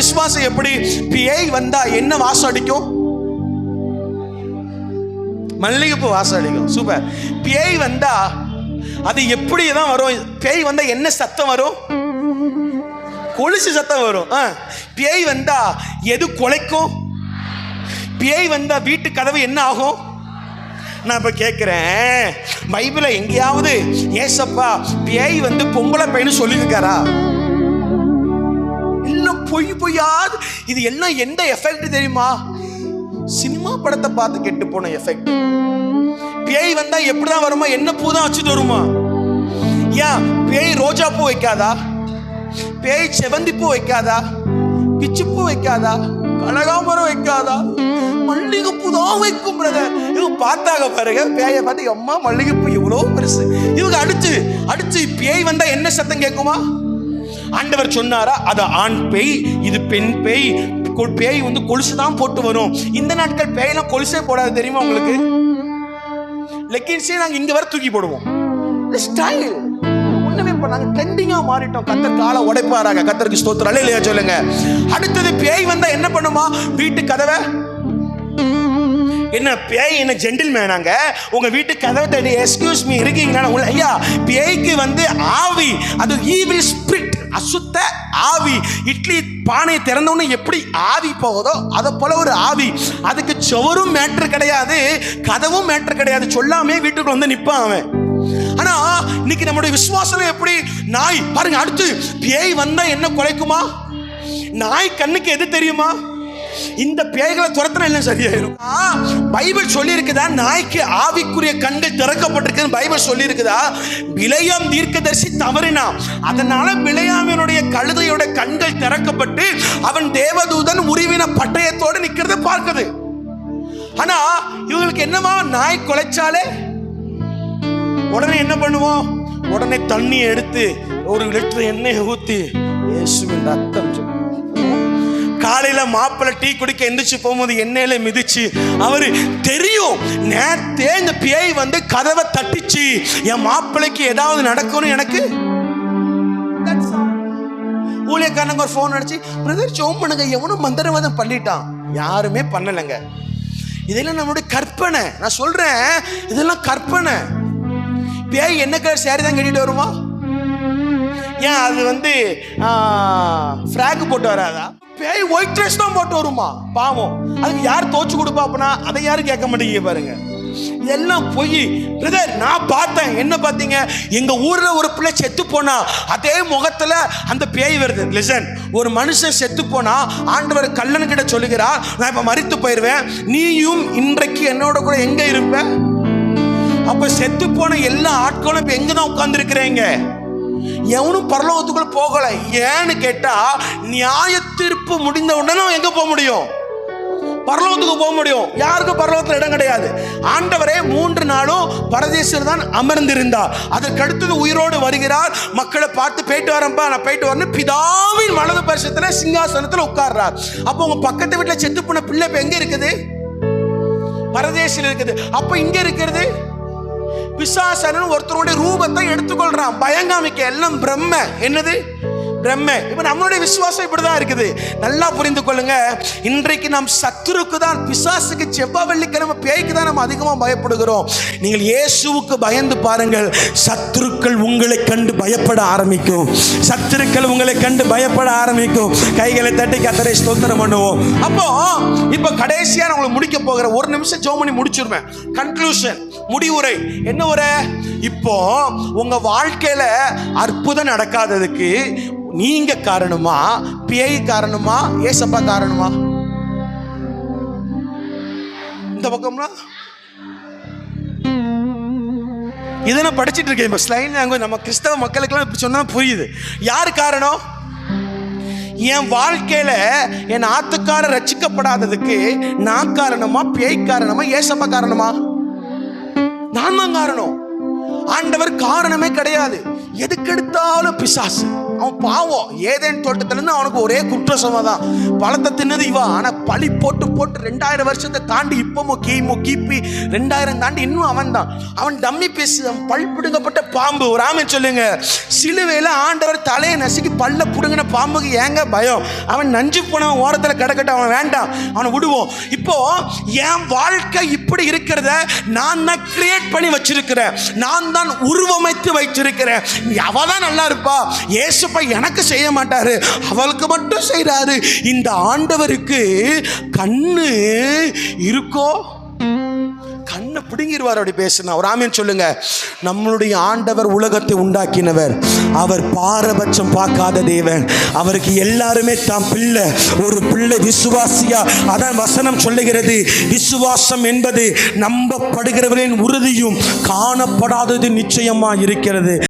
விசுவாசம் எப்படி? பேய் வந்தா என்ன வாசம் அடிக்கும்? மல்லிகைப்பூ வாசம் அடிக்கும். சூப்பர். பேய் வந்தா அது எப்படி தான் வரும்? பேய் வந்தா என்ன சத்தம் வரும்? கொலுசு சத்தம் வரும். ஆ. பேய் வந்தா எது குலைக்கும்? பேய் வந்தா வீட்டு கதவு என்ன ஆகும்? நான் இப்ப கேட்குறேன் பைபிளை எங்கேயாவது ஏசப்பா பேய் வந்து பொம்பளை பையனு சொல்லியிருக்காரா? பொய் பொய்யாது இது எல்லாம் எந்த எஃபெக்ட் தெரியுமா? சினிமா படத்தை பார்த்து கெட்டு போன எஃபெக்ட் பேய் வந்தா எப்படிதான் வருமா? என்ன பூ தான் வச்சுட்டு வருமா? ஏன்? பேய் ரோஜா பூ வைக்காதா? பேய் செவந்தி பூ வைக்காதா? பிச்சு பூ வைக்காதா? கனகாமரம் வைக்காதா? மல்லிகைப்பூ தான் வைக்கும் பிரதர் இவங்க பார்த்தாங்க பாருங்க பேயை பார்த்து அம்மா மல்லிகைப்பூ இவ்வளோ பெருசு. இவங்க அடிச்சு அடிச்சு பேய் வந்தா என்ன சத்தம் கேட்குமா? ஆண்டவர் சொன்னாரா? அது ஆண் பேய் இது பெண் பேய். பேய் வந்து கொலுசு தான் போட்டு வரும். இந்த நாட்கள் பேயெல்லாம் கொலுசே போடாது தெரியுமா உங்களுக்கு? லெக்கின்ஸே நாங்க இங்க வர தூக்கி போடுவோம். ஸ்டைல் ஒண்ணுமே இப்ப நாங்க ட்ரெண்டிங்கா மாறிட்டோம். கத்தர் காலை உடைப்பாராங்க கத்தருக்கு ஸ்தோத்திரம். இல்லையா சொல்லுங்க. அடுத்தது பேய் வந்தா என்ன பண்ணுமா? வீட்டு கதவை. என்ன பேய் என்ன ஜென்டில் மேனாங்க உங்க வீட்டு கதவை தேடி எக்ஸ்கியூஸ் மீ இருக்கீங்களா உள்ள ஐயா பேய்க்கு வந்து ஆவி அது ஈவில் ஸ்பிரிட் அசுத்த ஆவி. இட்லி பானையை திறந்தோன்னு எப்படி ஆவி போகுதோ அதை போல ஒரு ஆவி. அதுக்கு சுவரும் மேட்ரு கிடையாது கதவும் மேட்ரு கிடையாது. சொல்லாமே வீட்டுக்குள்ள வந்து நிற்பான் அவன். ஆனா இன்னைக்கு நம்முடைய விசுவாசம் எப்படி? நாய். பாருங்க அடுத்து பேய் வந்தா என்ன குலைக்குமா? நாய் கண்ணுக்கு எது தெரியுமா? இந்த பேய்களை துரத்தின எல்லாம் சரியாயிரும்? பைபிள் சொல்லி இருக்குதா நாய்க்கு ஆவிக்குரிய கண்கள் திறக்கப்பட்டிருக்குன்னு பைபிள் சொல்லி இருக்குதா விளையாம் தீர்க்கதரிசி தவறினா அதனால விளையாமினுடைய கழுதையோட கண்கள் திறக்கப்பட்டு அவன் தேவதூதன் உருவின பட்டயத்தோடு நிக்கிறத பார்க்குது. ஆனா இவங்களுக்கு என்னமா நாய் குலைச்சாலே? உடனே என்ன பண்ணுவோம்? உடனே தண்ணி எடுத்து ஒரு லிட்டர் எண்ணெயை ஊத்தி இயேசுவின் ரத்த காலையில் மாப்பிள்ளை டீ குடிக்க எந்திரிச்சு போகும்போது எண்ணெயில் மிதிச்சு அவர் தெரியும் நேத்தே இந்த பேய் வந்து கதவை தட்டிச்சு. என் மாப்பிள்ளைக்கு ஏதாவது நடக்கும்னு எனக்கு That's ஊழியக்காரனுக்கு ஒரு ஃபோன் அடிச்சு பிரதர் சோம் பண்ணுங்க. எவனும் மந்திரவாதம் பண்ணிட்டான். யாருமே பண்ணலைங்க. இதெல்லாம் நம்மளுடைய கற்பனை. நான் சொல்றேன் இதெல்லாம் கற்பனை. பேய் என்ன கலர் சேரீ தான் கட்டிட்டு வருமா? ஏன் அது வந்து ஃப்ராக் போட்டு வராதா? பேய் ஒயிட் ட்ரெஸ் தான் போட்டு வருமா? பாவம். அதுக்கு யார் தோச்சு கொடுப்பா அப்படின்னா அதை யாரும் கேட்க மாட்டேங்க பாருங்க. எல்லாம் போய் பிரதர் நான் பார்த்தேன். என்ன பார்த்தீங்க? எங்க ஊர்ல ஒரு பிள்ளை செத்து போனா அதே முகத்துல அந்த பேய் வருது. லிசன் ஒரு மனுஷன் செத்து போனா ஆண்டவர் கல்லன் கிட்ட சொல்லுகிறார் நான் இப்ப மறித்து போயிருவேன். நீயும் இன்றைக்கு என்னோட கூட எங்க இருப்ப? அப்ப செத்து போன எல்லா ஆட்களும் இப்ப எங்க தான் உட்கார்ந்துருக்கிறீங்க? எவனும் பரலோகத்துக்குள்ள போகல. ஏன்னு கேட்டா நியாய தீர்ப்பு முடிந்த உடனே அவன் எங்க போக முடியும்? பரலோகத்துக்கு போக முடியும். யாருக்கும் பரலோகத்தில் இடம் கிடையாது. ஆண்டவரே மூன்று நாளும் பரதேசில் தான் அமர்ந்திருந்தார். அதற்கு அடுத்தது உயிரோடு வருகிறார். மக்களை பார்த்து போயிட்டு வரேன்ப்பா நான் போயிட்டு வரேன் பிதாவின் மனது பரிசத்தில் சிங்காசனத்தில் உட்கார்றார். அப்போ உங்க பக்கத்து வீட்டில் செத்து போன பிள்ளை இப்போ எங்கே இருக்குது? பரதேசில் இருக்குது. அப்போ இங்கே இருக்கிறது? பிசாசனன் ஒருத்தருடைய ரூபத்தை எடுத்துக்கொள்றான். பயங்காமிக்க எல்லாம் பிரம்ம. என்னது? பிரம்ம. இப்ப நம்மளுடைய விசுவாசம் இப்படிதான் இருக்குது. நல்லா புரிந்து கொள்ளுங்க. இன்றைக்கு நாம் சத்துருக்கு தான் பிசாசுக்கு செவ்வா வெள்ளிக்கிழமை பேய்க்கு தான் நம்ம அதிகமா பயப்படுகிறோம். நீங்கள் இயேசுவுக்கு பயந்து பாருங்கள். சத்துருக்கள் உங்களை கண்டு பயப்பட ஆரம்பிக்கும். சத்துருக்கள் உங்களை கண்டு பயப்பட ஆரம்பிக்கும். கைகளை தட்டி கத்தரை ஸ்தோத்திரம் பண்ணுவோம். அப்போ இப்போ கடைசியா நான் உங்களை முடிக்க போகிற ஒரு நிமிஷம் ஜோ பண்ணி முடிச்சிருவேன். கன்க்ளூஷன் முடிவுரை. என்ன உரை? இப்போ உங்க வாழ்க்கையில அற்புதம் நடக்காததுக்கு நீங்க காரணமா பேய் காரணமா ஏசப்பா காரணமா? இந்த பக்கம்னா? இதை நான் படிச்சிட்டு இருக்கேன். இப்போ ஸ்லைன் லாங்குவேஜ் நம்ம கிறிஸ்தவ மக்களுக்கெல்லாம் இப்படி சொன்னா புரியுது. யார் காரணம்? என் வாழ்க்கையில என் ஆத்துக்கார ரச்சிக்கப்படாததுக்கு நான் காரணமா பேய் காரணமா ஏசப்பா காரணமா? நான் தான் காரணம். ஆண்டவர் காரணமே கிடையாது. எதுக்கெடுத்தாலும் பிசாசு. அவன் பாவம். ஏதேன் தோட்டத்துலேருந்து அவனுக்கு ஒரே குற்றசமம் தான் பழத்தை தின்னது இவன் ஆனால் பழி போட்டு போட்டு ரெண்டாயிரம் வருஷத்தை தாண்டி இப்பவும் கிமு கிபி ரெண்டாயிரம் தாண்டி இன்னும் அவன் தான் அவன் டம்மி பேசு அவன் பல் பிடுங்கப்பட்ட பாம்பு. ஒரு ஆமை சொல்லுங்க. சிலுவையில் ஆண்டவர் தலையை நசுக்கி பல்ல பிடுங்கின பாம்புக்கு ஏங்க பயம்? அவன் நஞ்சு போனவன் ஓரத்தில் கிடக்கட்டும் அவன் வேண்டாம். அவனை விடுவோம். இப்போ என் வாழ்க்கை இப்படி இருக்கிறத நான் தான் கிரியேட் பண்ணி வச்சிருக்கிறேன். நான் தான் உருவமைத்து வைச்சிருக்கிறேன் அவ தான் நல்லா இருப்பா. ஏசுப்பா எனக்கு செய்ய மாட்டாரு அவளுக்கு மட்டும் செய்கிறாரு இந்த ஆண்டவருக்கு கண்ணு இருக்கோ? கண்ணை பிடுங்கிடுவார் அப்படி பேசுனா. ஒரு ஆமீன் சொல்லுங்க. நம்மளுடைய ஆண்டவர் உலகத்தை உண்டாக்கினவர். அவர் பாரபட்சம் பார்க்காத தேவன். அவருக்கு எல்லாருமே தாம் பிள்ளை. ஒரு பிள்ளை விசுவாசியா? அதான் வசனம் சொல்லுகிறது. விசுவாசம் என்பது நம்பப்படுகிறவரின் உறுதியும் காணப்படாதது நிச்சயமா இருக்கிறது.